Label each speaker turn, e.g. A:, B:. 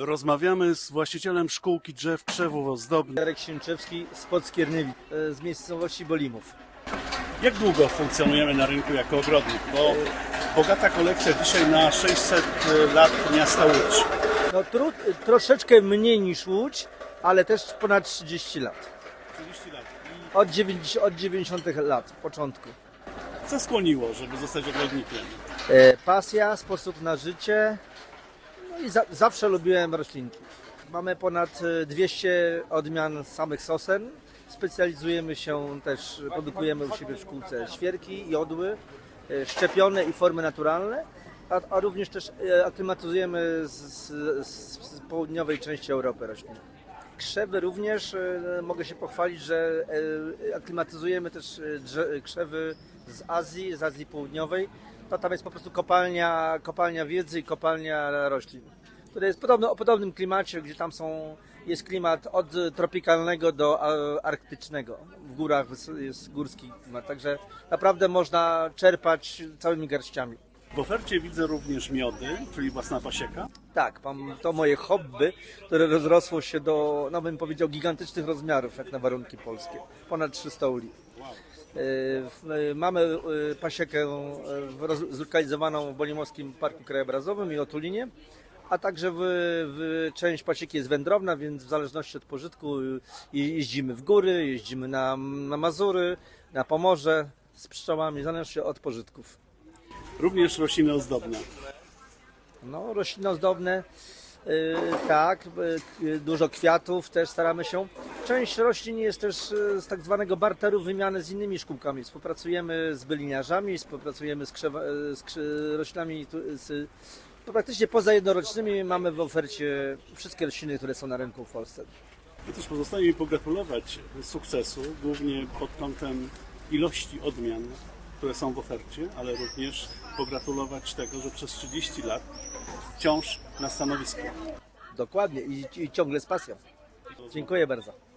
A: Rozmawiamy z właścicielem szkółki drzew krzewów ozdobnych.
B: Jarek Sienczewski spod Skierniewi, e, z miejscowości Bolimów.
A: Jak długo funkcjonujemy na rynku jako ogrodnik? Bo bogata kolekcja dzisiaj na 600 lat miasta Łódź.
B: No tru, troszeczkę mniej niż Łódź, ale też ponad 30 lat.
A: 30 lat.
B: Od 90, od 90 lat, początku.
A: I co skłoniło, żeby zostać ogrodnikiem?
B: E, pasja, sposób na życie. No i za, zawsze lubiłem roślinki. Mamy ponad e, 200 odmian samych sosen. Specjalizujemy się też, produkujemy u siebie w szkółce świerki, jodły, e, szczepione i formy naturalne, a, a również też e, aklimatyzujemy z, z, z południowej części Europy rośliny. Krzewy również mogę się pochwalić, że aklimatyzujemy też krzewy z Azji, z Azji Południowej. To tam jest po prostu kopalnia, kopalnia wiedzy i kopalnia roślin, które jest podobno, o podobnym klimacie, gdzie tam są, jest klimat od tropikalnego do a, arktycznego. W górach jest górski klimat, także naprawdę można czerpać całymi garściami.
A: W ofercie widzę również miody, czyli własna pasieka.
B: Tak, mam to moje hobby, które rozrosło się do, no bym powiedział, gigantycznych rozmiarów, jak na warunki polskie. Ponad 300 uli. E, w- e, Mamy e, pasiekę e, w- roz- zlokalizowaną w Bolimowskim Parku Krajobrazowym i Otulinie, a także w, w część pasieki jest wędrowna, więc w zależności od pożytku jeździmy w góry, jeździmy na, na Mazury, na Pomorze z pszczołami, w zależności od pożytków.
A: Również rośliny ozdobne.
B: No, rośliny ozdobne, tak, yy, dużo kwiatów też staramy się. Część roślin jest też z tak zwanego barteru wymiany z innymi szkółkami. Współpracujemy z byliniarzami, współpracujemy z, krzewa, z roślinami z, praktycznie poza jednorocznymi mamy w ofercie wszystkie rośliny, które są na rynku w Polsce.
A: I też pozostaje mi pogratulować sukcesu, głównie pod kątem ilości odmian, które są w ofercie, ale również pogratulować tego, że przez 30 lat wciąż na stanowisku.
B: Dokładnie i, i ciągle z pasją. Dziękuję bardzo.